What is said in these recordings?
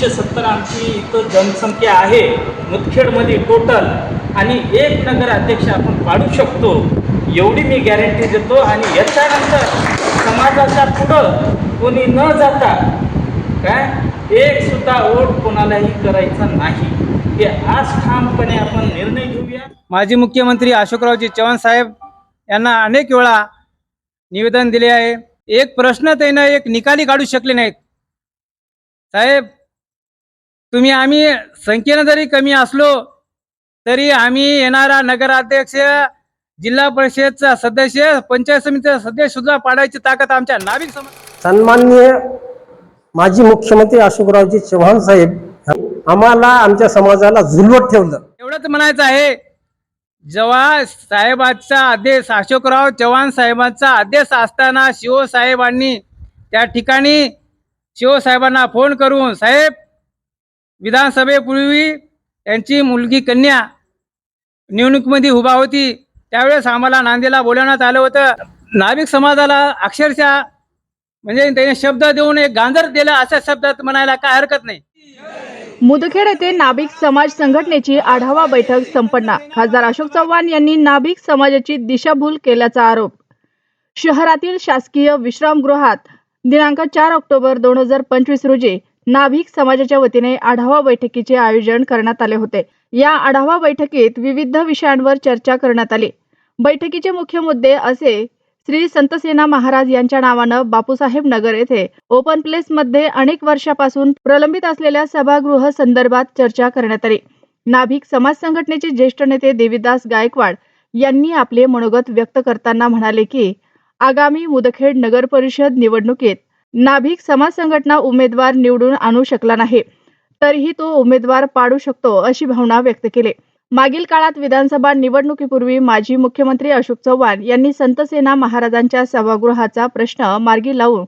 तीनशे सत्तर आमची इथं जनसंख्या आहे. मुदखेडमध्ये टोटल आणि एक नगर अध्यक्ष आपण पाडू शकतो. एवढी मी गॅरंटी देतो आणि याच्यानंतर समाजाच्या पुढं कोणी न जाता काय? एक सुद्धा वोट कोणालाही करायचा नाही. हे आज ठामपणे आपण निर्णय घेऊया. माजी मुख्यमंत्री अशोकरावजी चव्हाण साहेब यांना अनेक वेळा निवेदन दिले आहे. एक प्रश्न त्यांना एक निकाली काढू शकले नाहीत. साहेब तुम्ही आम्ही संख्येनं जरी कमी असलो तरी आम्ही येणारा नगराध्यक्ष जिल्हा परिषदचा सदस्य पंचायत समितीचा सदस्य सुद्धा पाडायची ताकद आमच्या नाविक समाज सन्माननीय माजी मुख्यमंत्री अशोकरावजी चव्हाण साहेब आम्हाला आमच्या समाजाला झुलवत ठेवलं. एवढंच म्हणायचं आहे. जेव्हा साहेबांचा आदेश अशोकराव चव्हाण साहेबांचा आदेश असताना शिवसाहेबांनी त्या ठिकाणी शिवसाहेबांना फोन करून साहेब विधानसभेपूर्वी त्यांची मुलगी कन्या निवडणुकीमध्ये उभा होती. त्यावेळेस आम्हाला नांदेला बोलवण्यात आलं होतं. नाभिक समाजाला अक्षरशः म्हणजे त्याने शब्द देऊन एक गांजर दिलं अशा शब्दात म्हणायला काय हरकत नाही. मुदखेड येथे नाभिक समाज संघटनेची आढावा बैठक संपन्न. खासदार अशोक चव्हाण यांनी नाभिक समाजाची दिशाभूल केल्याचा आरोप. शहरातील शासकीय विश्रामगृहात दिनांक चार ऑक्टोबर दोन हजार पंचवीस रोजी नाभिक समाजाच्या वतीने आढावा बैठकीचे आयोजन करण्यात आले होते. या आढावा बैठकीत विविध विषयांवर चर्चा करण्यात आली. बैठकीचे मुख्य मुद्दे असे श्री संतसेना महाराज यांच्या नावानं बापूसाहेब नगर येथे ओपन प्लेस मध्ये अनेक वर्षापासून प्रलंबित असलेल्या सभागृह संदर्भात चर्चा करण्यात आली. नाभिक समाज संघटनेचे ज्येष्ठ नेते देवीदास गायकवाड यांनी आपले मनोगत व्यक्त करताना म्हणाले की आगामी मुदखेड नगर परिषद निवडणुकीत नाभिक समाज संघटना उमेदवार निवडून आणू शकला नाही. तरीही तो उमेदवार पाडू शकतो अशी भावना व्यक्त केली. मागील काळात विधानसभा निवडणुकीपूर्वी माजी मुख्यमंत्री अशोक चव्हाण यांनी संतसेना महाराजांच्या सभागृहाचा प्रश्न मार्गी लावून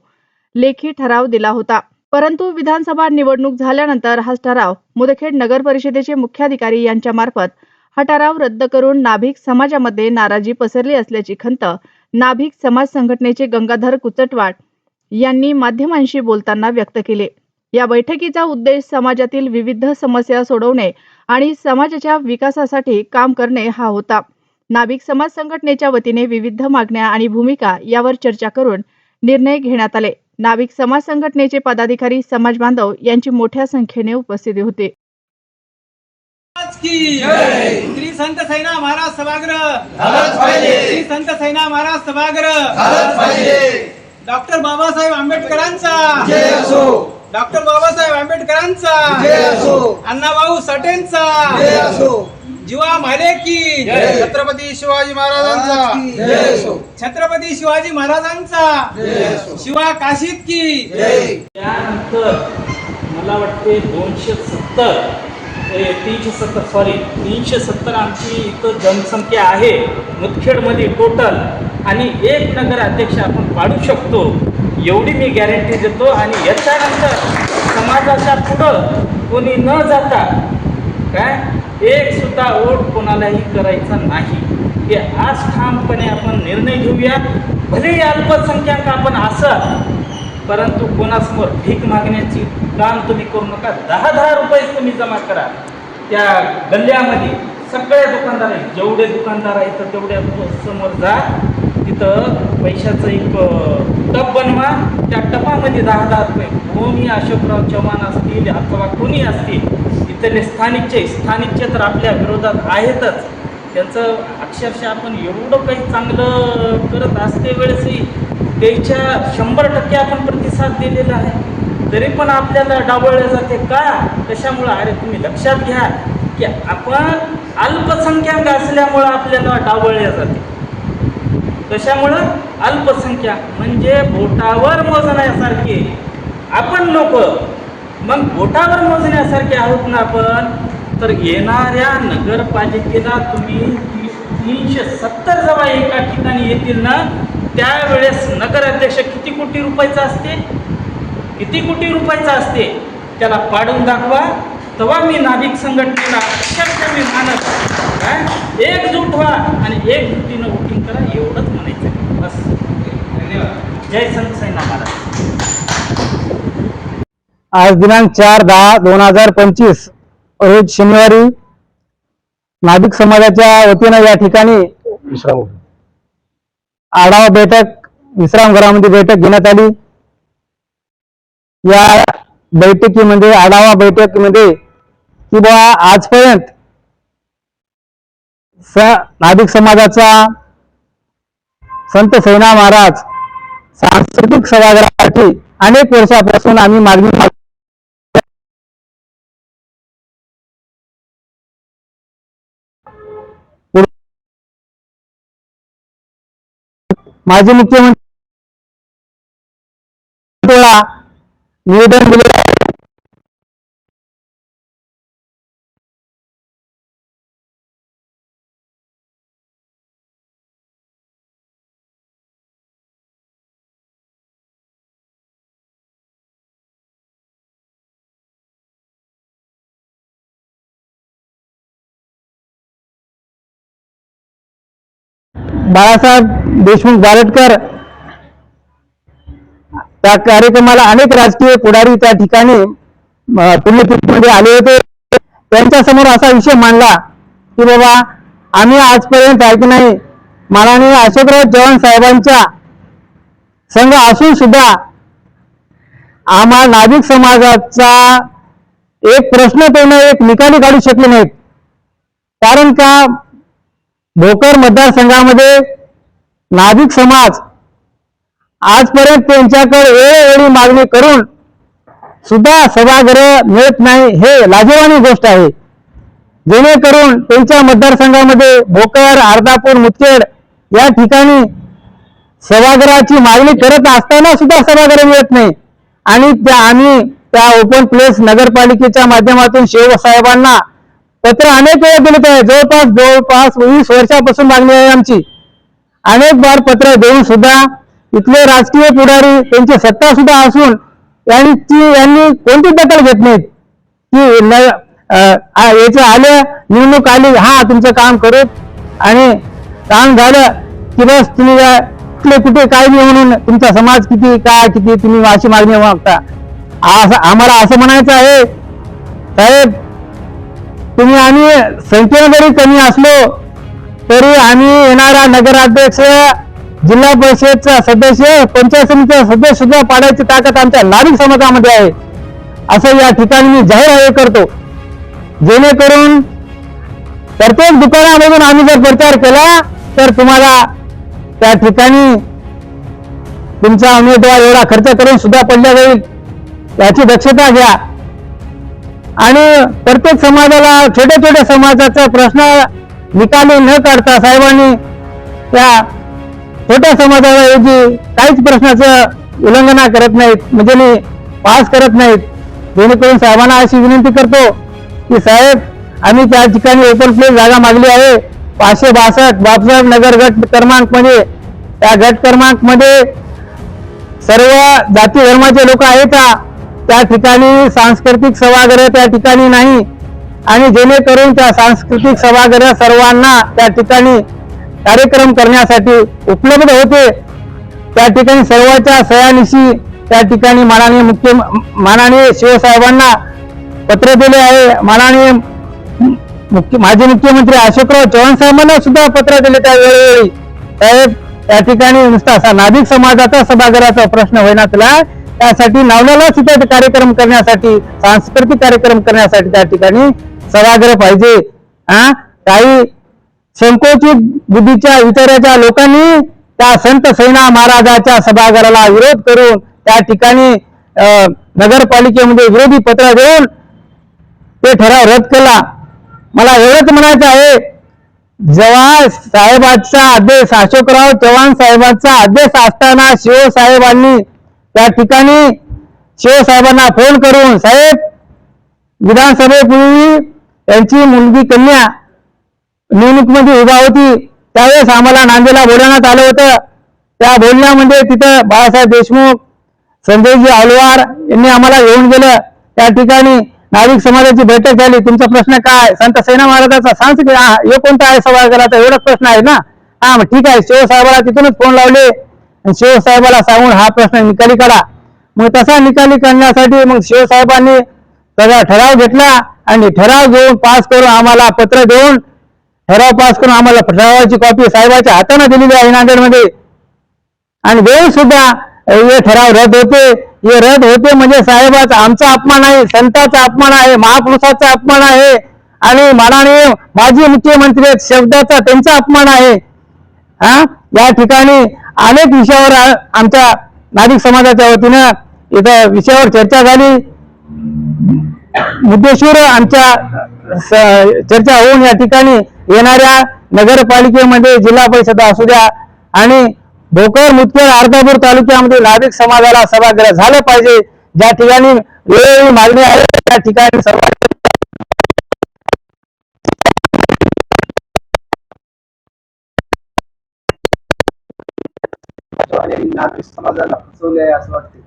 लेखी ठराव दिला होता. परंतु विधानसभा निवडणूक झाल्यानंतर हा ठराव मुदखेड नगर परिषदेचे मुख्याधिकारी यांच्या मार्फत हा ठराव रद्द करून नाभिक समाजामध्ये नाराजी पसरली असल्याची खंत नाभिक समाज संघटनेचे गंगाधर कुचटवाड यांनी माध्यमांशी बोलताना व्यक्त केले. या बैठकीचा उद्देश समाजातील विविध समस्या सोडवणे आणि समाजाच्या विकासासाठी काम करणे हा होता. नाभिक समाज संघटनेच्या वतीने विविध मागण्या आणि भूमिका यावर चर्चा करून निर्णय घेण्यात आले. नाभिक समाज संघटनेचे पदाधिकारी समाज बांधव यांची मोठ्या संख्येने उपस्थिती होती. की श्री संत सैना महाराज सभागृह! श्री संत सैना महाराज सभागृह! डॉक्टर बाबासाहेब आंबेडकरांचा. डॉक्टर बाबासाहेब आंबेडकरांचा. अण्णाभाऊ साठेंचा जीवा माले की. छत्रपती शिवाजी महाराजांचा. छत्रपती शिवाजी महाराजांचा. शिवा काशीत की. त्यानंतर मला वाटते दोनशे सत्तर तीनशे सत्तर सॉरी तीनशे सत्तर आमची इथं जनसंख्या आहे. मुदखेडमध्ये टोटल आणि एक नगर अध्यक्ष आपण पाडू शकतो एवढी मी गॅरंटी देतो. आणि याच्यानंतर समाजाच्या पुढं कोणी न जाता काय? एक सुद्धा वोट कोणालाही करायचा नाही. हे आज ठामपणे आपण निर्णय घेऊया भलेही अल्पसंख्याक आपण असं परंतु कोणासमोर भीक मागण्याची काम तुम्ही करू नका. दहा दहा रुपये तुम्ही जमा करा. त्या गल्ल्यामध्ये सगळ्या दुकानदार आहेत. जेवढे दुकानदार आहेत तर तेवढ्या समोर जा. तिथं पैशाचं एक टप बनवा. त्या टपामध्ये दहा दहा रुपये. कोणी अशोकराव चव्हाण असतील अथवा कोणी असतील इथले स्थानिकचे स्थानिकचे तर आपल्या विरोधात आहेतच. त्यांचं अक्षरशः आपण एवढं काही चांगलं करत असते वेळेसही त्याच्या शंभर टक्के आपण प्रतिसाद दिलेला आहे. तरी पण आपल्याला डावळले जाते का? कशामुळं? अरे तुम्ही लक्षात घ्या की आपण अल्पसंख्याक असल्यामुळं आपल्याला डावळले जाते. कशामुळं? अल्पसंख्या म्हणजे बोटावर मोजण्यासारखे. आपण लोक मग बोटावर मोजण्यासारखे आहोत ना आपण? तर येणाऱ्या नगरपालिकेला तुम्ही तीनशे सत्तर जेव्हा एका ठिकाणी येतील ना? त्यावेळेस नगराध्यक्ष किती कोटी रुपयाचा असते? किती कोटी रुपयाचा असते? त्याला पाडून दाखवा. तेव्हा मी नाभिक संघटनेला अक्षरशः मी मानत काय एकजूट व्हा आणि एकजुटीनं वोटिंग करा एवढंच म्हणायचं आहे. बस. धन्यवाद. जय संत साईनाथ महाराज आज दिनांक चार दहा दोन हजार पंचवीस रोज शनिवारी नाभिक समाजाच्या वतीनं या ठिकाणी विश्राम. आढावा बैठक विश्रामगृहामध्ये बैठक घेण्यात आली. या बैठकीमध्ये आढावा बैठकीमध्ये की बुवा आजपर्यंत स नाभिक समाजाचा संत सेना महाराज सांस्कृतिक सभागृहासाठी अनेक वर्षापासून आम्ही मागणी माजी मुख्यमंत्री निवेदन दिले बाळासाहेब देशमुख बारटकर त्या कार्यक्रमाला अनेक राजकीय पुढारी त्या ठिकाणी पुण्यपीठमध्ये आले होते. त्यांच्यासमोर असा विषय मांडला की बाबा आम्ही आजपर्यंत आहे की नाही? माननीय अशोकराव चव्हाण साहेबांच्या संघ असून सुद्धा आम्हा नाभिक समाजाचा एक प्रश्न त्यांना एक निकाली काढू शकले नाहीत. कारण का? भोकर मतदारसंघामध्ये नाभिक समाज आजपर्यंत त्यांच्याकडे वेळोवेळी मागणी करून सुद्धा सभागृह मिळत नाही हे लाजवानी गोष्ट आहे. जेणेकरून त्यांच्या मतदारसंघामध्ये भोकर अर्धापूर मुदखेड या ठिकाणी सभागृहाची मागणी करत असताना सुद्धा सभागृह मिळत नाही. आणि त्या आम्ही त्या ओपन प्लेस नगरपालिकेच्या माध्यमातून शिवसाहेबांना पत्र अनेक वेळा दिले आहे. जवळपास जवळपास वीस वर्षापासून मागणी आहे आमची. अनेक बार पत्र देऊन सुद्धा इथले राजकीय पुढारी त्यांची सत्ता सुद्धा असून यांची ती- यांनी कोणती दखल घेत नाहीत? की याच्या आले निवडणूक आली हा तुमचं काम करू. आणि काम झालं की बस तुम्ही कुठले कुठे काय नाही म्हणून तुमचा समाज किती काय किती तुम्ही अशी मागणी मागता. असं आम्हाला असं म्हणायचं आहे. साहेब तुम्ही आम्ही संख्येने जरी कमी असलो तरी आम्ही येणारा नगराध्यक्ष जिल्हा परिषदचा सदस्य पंचायत समितीचा सदस्य सुद्धा पाडायची ताकद आमच्या नागरिक समाजामध्ये आहे. असं या ठिकाणी मी जाहीर आहे करतो. जेणेकरून प्रत्येक दुकानामधून आम्ही जर प्रचार केला तर तुम्हाला त्या ठिकाणी तुमचा उमेदवार एवढा खर्च करून सुद्धा पडल्या जाईल. याची दक्षता घ्या. आणि प्रत्येक समाजाला छोट्या छोट्या समाजाचा प्रश्न निकाली न काढता साहेबांनी त्या छोट्या समाजाऐवजी काहीच प्रश्नाचं उल्लंघना करत नाहीत. म्हणजे मी पास करत नाहीत. जेणेकरून साहेबांना अशी विनंती करतो की साहेब आम्ही त्या ठिकाणी ओपन प्लेस जागा मागली आहे. पाचशे बासष्ट बापसाहेब नगर गट क्रमांकमध्ये त्या गट क्रमांकमध्ये सर्व जाती धर्माचे लोक आहेत. त्या ठिकाणी सांस्कृतिक सभागृह त्या ठिकाणी नाही. आणि जेणेकरून त्या सांस्कृतिक सभागृह सर्वांना त्या ठिकाणी कार्यक्रम करण्यासाठी उपलब्ध होते. त्या ठिकाणी सर्वांच्या सयानिशी त्या ठिकाणी माननीय मुख्य माननीय शिवसाहेबांना पत्र दिले आहे. माननीय मुख्य माजी मुख्यमंत्री अशोकराव चव्हाण साहेबांना सुद्धा पत्र दिले त्या वेळोवेळी साहेब त्या ठिकाणी नुसता असा नाभिक समाजाचा सभागृहाचा प्रश्न होईना तुला. त्यासाठी नावल्याला सुद्धा कार्यक्रम करण्यासाठी सांस्कृतिक कार्यक्रम करण्यासाठी त्या ठिकाणी सभागृह पाहिजे. हा काही संकोचित बुद्धीच्या विचाराच्या लोकांनी त्या संत सेना महाराजाच्या सभागृहाला विरोध करून त्या ठिकाणी अं, नगरपालिकेमध्ये विरोधी पत्र देऊन ते ठराव रद्द केला. मला एवढंच म्हणायचं आहे जेव्हा साहेबांचा आदेश अशोकराव चव्हाण साहेबांचा आदेश असताना शिवसाहेबांनी त्या ठिकाणी शिवसाहेबांना फोन करून साहेब विधानसभेपूर्वी त्यांची मुलगी कन्या निवडणुकीमध्ये उभा होती. त्यावेळेस आम्हाला नांदेला बोलवण्यात आलं होतं. त्या बोलण्यामध्ये तिथं बाळासाहेब देशमुख संजयजी आलवार यांनी आम्हाला येऊन गेलं. त्या ठिकाणी नागरिक समाजाची बैठक झाली. तुमचा प्रश्न काय? संत सेना महाराजाचा सांग हा, हे कोणता आहे? सभागृहाचा एवढाच प्रश्न आहे ना? हा मग ठीक आहे. शिवसाहेबाला तिथूनच फोन लावले. आणि शिवसाहेबाला सांगून हा प्रश्न निकाली काढा. मग तसा निकाली करण्यासाठी मग शिवसाहेबांनी सगळा ठराव घेतला आणि ठराव घेऊन पास करून आम्हाला पत्र देऊन ठराव पास करून आम्हाला ठरावाची कॉपी साहेबाच्या हाताने दिलेली आहे नांदेडमध्ये. आणि वेळ सुद्धा हे ठराव रद्द होते. हे रद्द होते म्हणजे साहेबाचा आमचा अपमान आहे संताचा अपमान आहे महापुरुषाचा अपमान आहे. आणि माननीय माजी मुख्यमंत्री आहेत, शब्दाचा त्यांचा अपमान आहे. हा? या ठिकाणी अनेक विषयावर आमच्या नागरिक समाजाच्या वतीनं इथं विषयावर चर्चा झाली. मुद्देसूर आमच्या चर्चा होऊन या ठिकाणी येणाऱ्या नगरपालिकेमध्ये जिल्हा परिषद असू द्या आणि भोकर मुदखेड अर्धापूर तालुक्यामध्ये नागरिक समाजाला सभागृह झालं पाहिजे. ज्या ठिकाणी वेळोवेळी मागणी आहे त्या ठिकाणी सर्व नागरिक समाजाला फसवले आहे असं वाटते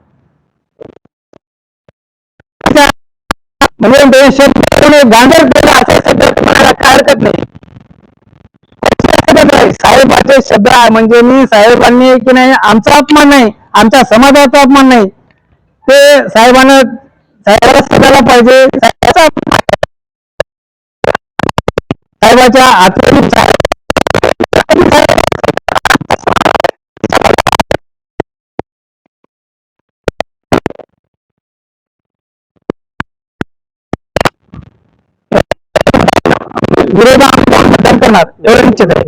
म्हणजे दोन शब्द गांधर केला असे शब्द म्हणायला काय हरकत नाही. साहेबाचे शब्द म्हणजे मी साहेबांनी की नाही आमचा अपमान नाही आमच्या समाजाचा अपमान नाही. ते साहेबांना साहेबाला सजायला पाहिजे. साहेबाच्या आत्मनिर्भर विरोधात मतदान करणार एवढं निश्चित आहे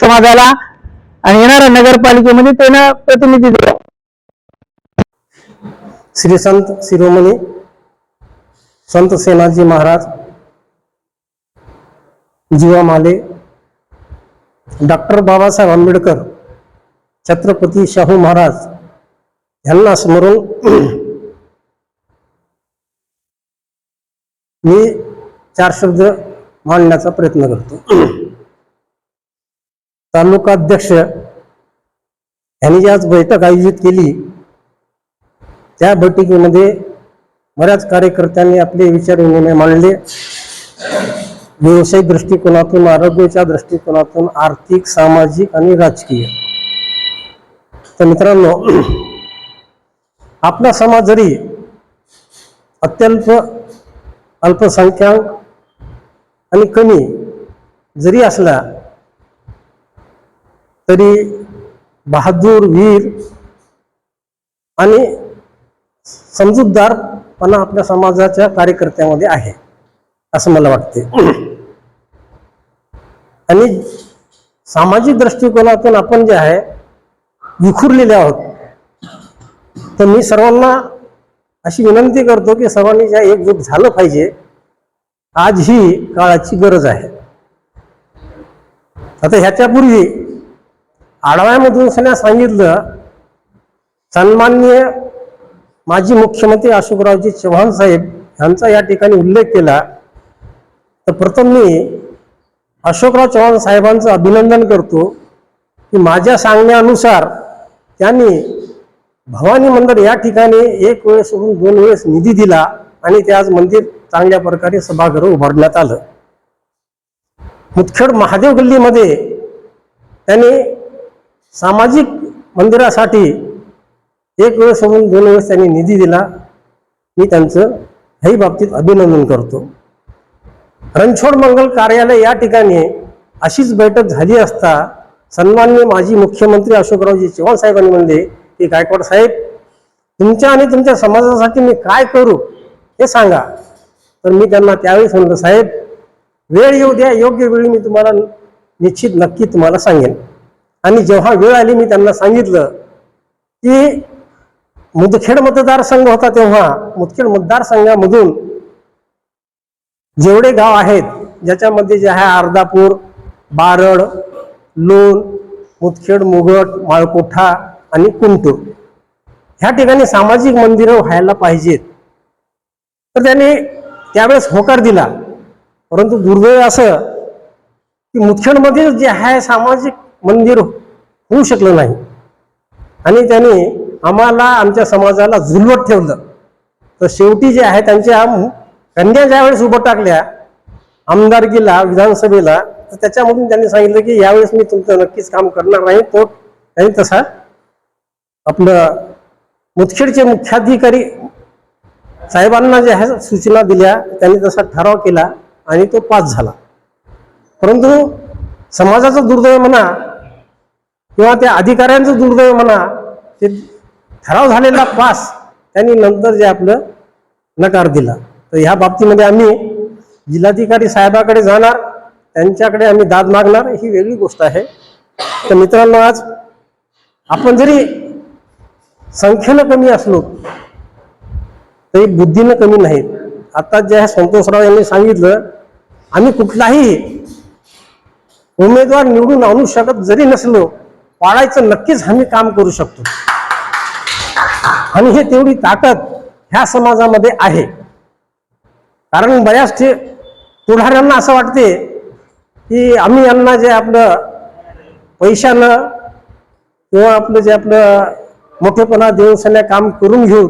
समाजाला आणि येणाऱ्या नगरपालिकेमध्ये त्यांना प्रतिनिधी दिलं. श्री संत शिरोमणी संत सेनाजी महाराज जीवा माले डॉक्टर बाबासाहेब आंबेडकर छत्रपती शाहू महाराज यांना स्मरून मी चार शब्द मांडण्याचा प्रयत्न करतो. तालुकाध्यक्ष यांनी जी आज बैठक आयोजित केली त्या बैठकीमध्ये बऱ्याच कार्यकर्त्यांनी आपले विचार विनिमय मांडले. व्यावसायिक दृष्टिकोनातून आरोग्याच्या दृष्टिकोनातून आर्थिक सामाजिक आणि राजकीय. तर मित्रांनो आपला समाज जरी अत्यल्प अल्पसंख्याक आणि कमी जरी असला तरी बहादूर वीर आणि समजूतदारपणा आपल्या समाजाच्या कार्यकर्त्यामध्ये आहे असं मला वाटते. आणि सामाजिक दृष्टिकोनातून आपण जे आहे विखुरलेले आहोत तर मी सर्वांना अशी विनंती करतो की सर्वांनी ज्या एकजूट झालं पाहिजे आज ही काळाची गरज आहे. आता ह्याच्यापूर्वी आढाव्यामधून सगळ्या सांगितलं सन्मान्य माजी मुख्यमंत्री अशोकरावजी चव्हाण साहेब यांचा या ठिकाणी उल्लेख केला. तर प्रथम मी अशोकराव चव्हाण साहेबांचं अभिनंदन करतो की माझ्या सांगण्यानुसार त्यांनी भवानी मंदिर या ठिकाणी एक वेळेस सोडून दोन वेळेस निधी दिला आणि ते आज मंदिर चांगल्या प्रकारे सभागृह उभारण्यात आलं. मुदखेड महादेव गल्लीमध्ये त्याने सामाजिक मंदिरासाठी एक वेळेस सोडून दोन वेळेस त्यांनी निधी दिला. मी त्यांचं ह्याही बाबतीत अभिनंदन करतो. रणछोड मंगल कार्यालय या ठिकाणी अशीच बैठक झाली असता सन्मान्य माजी मुख्यमंत्री अशोकरावजी चव्हाण साहेबांनी म्हणले की गायकवाड साहेब तुमच्या आणि तुमच्या समाजासाठी मी काय करू हे सांगा. तर मी त्यांना त्यावेळी म्हणलं साहेब वेळ येऊ द्या योग्य वेळी मी तुम्हाला निश्चित नक्की तुम्हाला सांगेन. आणि जेव्हा वेळ आली मी त्यांना सांगितलं की मुदखेड मतदारसंघ होता तेव्हा मुदखेड मतदारसंघामधून जेवढे गाव आहेत ज्याच्यामध्ये जे आहे अर्धापूर बारड लोण मुदखेड मुगट माळकोठा आणि कुंटूर ह्या ठिकाणी सामाजिक मंदिरं व्हायला पाहिजेत. तर त्यांनी त्यावेळेस होकार दिला. परंतु दुर्दैव असं की मुदखेडमध्ये जे आहे सामाजिक मंदिर होऊ शकलं नाही. आणि त्यांनी आम्हाला आमच्या समाजाला झुलवत ठेवलं. तर शेवटी जे आहे त्यांच्या कन्या ज्या वेळेस उभं टाकल्या आमदारकीला विधानसभेला तर त्याच्यामधून त्यांनी सांगितलं की यावेळेस मी तुमचं नक्कीच काम करणार नाही. तो त्यांनी तसा आपलं मुदखेडचे मुख्याधिकारी साहेबांना ज्या ह्या सूचना दिल्या त्यांनी तसा ठराव केला आणि तो पास झाला. परंतु समाजाचं दुर्दैव म्हणा किंवा त्या अधिकाऱ्यांचं दुर्दैव म्हणा ते ठराव झालेला पास त्यांनी नंतर जे आपलं नकार दिला. तर ह्या बाबतीमध्ये आम्ही जिल्हाधिकारी साहेबाकडे जाणार त्यांच्याकडे आम्ही दाद मागणार ही वेगळी गोष्ट आहे. तर मित्रांनो आज आपण जरी संख्येनं कमी असलो तरी बुद्धीनं कमी नाहीत. आता ज्या संतोषराव यांनी सांगितलं आम्ही कुठलाही उमेदवार निवडून आणू शकत जरी नसलो पाळायचं नक्कीच आम्ही काम करू शकतो. आणि हे तेवढी ताकद ह्या समाजामध्ये आहे. कारण बऱ्याच ठे पुढाऱ्यांना असं वाटते की आम्ही यांना जे आपलं पैशानं किंवा आपलं जे आपलं मोठेपणा देऊन सगळ्या काम करून घेऊ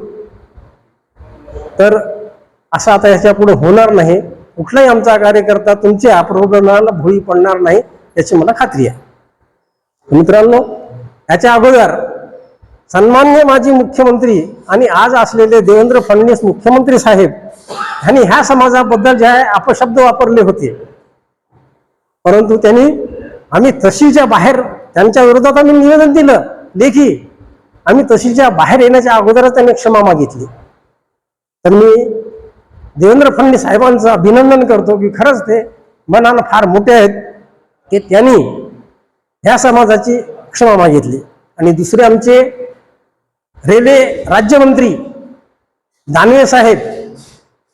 तर असं आता याच्यापुढे होणार नाही. कुठलाही आमचा कार्यकर्ता तुमच्या प्रबोधनाला भुळी पडणार नाही याची मला खात्री आहे. मित्रांनो याच्या अगोदर सन्मान्य माजी मुख्यमंत्री आणि आज असलेले देवेंद्र फडणवीस मुख्यमंत्री साहेब यांनी ह्या समाजाबद्दल जे आहे अपशब्द वापरले होते. परंतु त्यांनी आम्ही तशीच्या बाहेर त्यांच्या विरोधात आम्ही निवेदन दिलं. लेखी आम्ही तशीच्या बाहेर येण्याच्या अगोदरच त्यांनी क्षमा मागितली. तर मी देवेंद्र फडणवीस साहेबांचं अभिनंदन करतो की खरंच ते मनानं फार मोठे आहेत की त्यांनी ह्या समाजाची क्षमा मागितली. आणि दुसरे आमचे रेल्वे राज्यमंत्री दानवे साहेब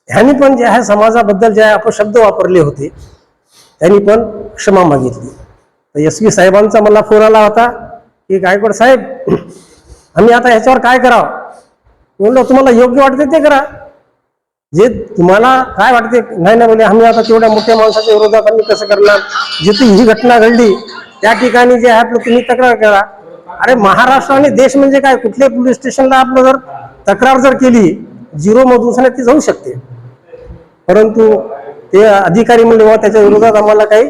ह्यांनी पण जे आहे समाजाबद्दल जे अपशब्द वापरले होते त्यांनी पण क्षमा मागितली. तर एस पी साहेबांचा मला फोन आला होता की गायकवाड साहेब आम्ही आता ह्याच्यावर काय करावं? म्हणलं तुम्हाला योग्य वाटते ते करा. जे तुम्हाला काय वाटते? नाही ना बोले म्हणजे आम्ही आता तेवढ्या मोठ्या माणसाच्या विरोधात आम्ही कसं करणार? जिथे ही घटना घडली त्या ठिकाणी जे आहे आपलं तुम्ही तक्रार करा. अरे महाराष्ट्र आणि देश म्हणजे काय? कुठल्याही पोलीस स्टेशनला आपलं जर तक्रार जर केली झिरो मधून ती जाऊ शकते. परंतु ते अधिकारी म्हणले बाबा त्याच्या विरोधात आम्हाला काही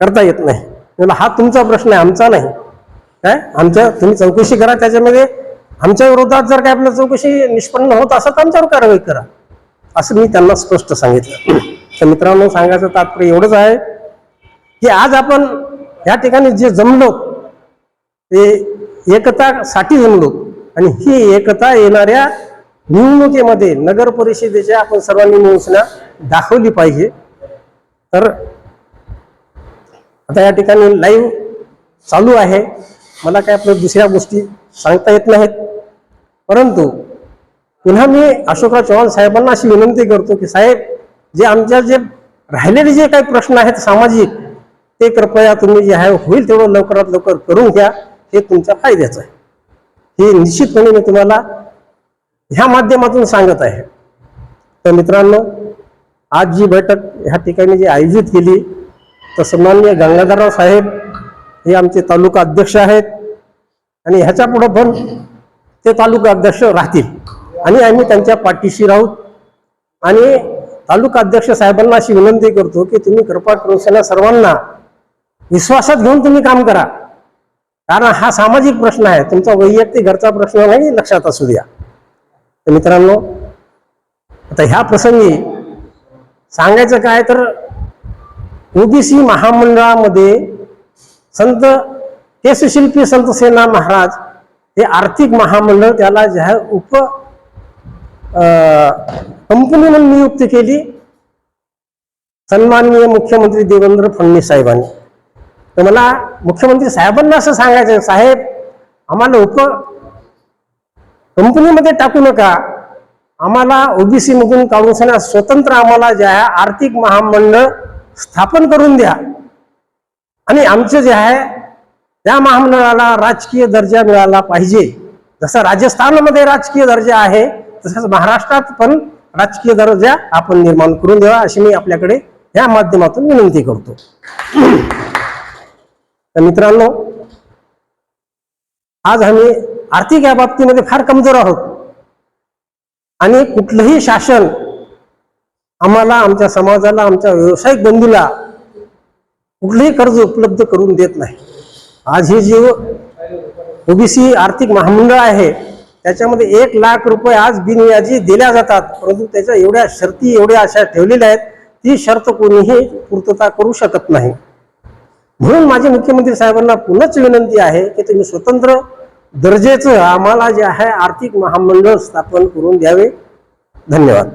करता येत नाही. म्हणलं हा तुमचा प्रश्न आहे आमचा नाही. काय? आमच्या तुम्ही चौकशी करा त्याच्यामध्ये आमच्या विरोधात जर काय आपलं चौकशी निष्पन्न होत असं तर आमच्यावर कारवाई करा. असं मी त्यांना स्पष्ट सांगितलं. तर मित्रांनो सांगायचं तात्पर्य एवढंच आहे की आज आपण या ठिकाणी जे जमलो ते एकतासाठी जमलो. आणि ही एकता येणाऱ्या निवडणुकीमध्ये नगर परिषदेच्या आपण सर्वांनी मिळून दाखवली पाहिजे. तर आता या ठिकाणी लाईव्ह चालू आहे. मला काय आपल्या दुसऱ्या गोष्टी सांगता येत नाहीत. परंतु पुन्हा मी अशोकराव चव्हाण साहेबांना अशी विनंती करतो की साहेब जे आमच्या जे राहिलेले जे काही प्रश्न आहेत सामाजिक ते कृपया तुम्ही जे आहे होईल तेवढं लवकरात लवकर करून घ्या. हे तुमच्या फायद्याचं आहे. हे निश्चितपणे मी तुम्हाला ह्या माध्यमातून सांगत आहे. तर मित्रांनो आज जी बैठक ह्या ठिकाणी जी आयोजित केली तर सन्मान्य गंगाधरराव साहेब हे आमचे तालुका अध्यक्ष आहेत. आणि ह्याच्या पुढं पण ते तालुका अध्यक्ष राहतील. आणि आम्ही त्यांच्या पाठीशी राहू. आणि तालुका अध्यक्ष साहेबांना अशी विनंती करतो की तुम्ही कृपा करून सगळ्या सर्वांना विश्वासात घेऊन तुम्ही काम करा. कारण हा सामाजिक प्रश्न आहे. तुमचा वैयक्तिक घरचा प्रश्न नाही लक्षात असू द्या. तर मित्रांनो आता ह्या प्रसंगी सांगायचं काय तर ओबीसी महामंडळामध्ये संत केसशिल्पी संत सेना महाराज हे आर्थिक महामंडळ त्याला जे आहे उप कंपनी म्हणून नियुक्त केली सन्माननीय मुख्यमंत्री देवेंद्र फडणवीस साहेबांनी तर मला मुख्यमंत्री साहेबांना असं सांगायचं साहेब आम्हाला उप कंपनीमध्ये टाकू नका आम्हाला ओबीसी मधून काढून सणा स्वतंत्र आम्हाला जे आहे आर्थिक महामंडळ स्थापन करून द्या आणि आमचं जे आहे त्या महामंडळाला राजकीय दर्जा मिळाला पाहिजे जसा राजस्थानमध्ये राजकीय दर्जा आहे तसंच महाराष्ट्रात पण राजकीय दर्जा आपण निर्माण करून द्यावा अशी मी आपल्याकडे या माध्यमातून विनंती करतो. तर मित्रांनो आज आम्ही आर्थिक या बाबतीमध्ये फार कमजोर आहोत. आणि कुठलंही शासन आम्हाला आमच्या समाजाला आमच्या व्यावसायिक बंधूला कुठलंही कर्ज उपलब्ध करून देत नाही. आज हे जे ओबीसी आर्थिक महामंडळ आहे त्याच्यामध्ये एक लाख रुपये आज बिनव्याजी दिल्या जातात. परंतु त्याच्या एवढ्या शर्ती एवढ्या अशा ठेवलेल्या आहेत ती शर्त कोणीही पूर्तता करू शकत नाही. म्हणून माझी मुख्यमंत्री साहेबांना पुनच विनंती आहे की तुम्ही स्वतंत्र दर्जेचं आम्हाला जे आहे आर्थिक महामंडळ स्थापन करून द्यावे. धन्यवाद.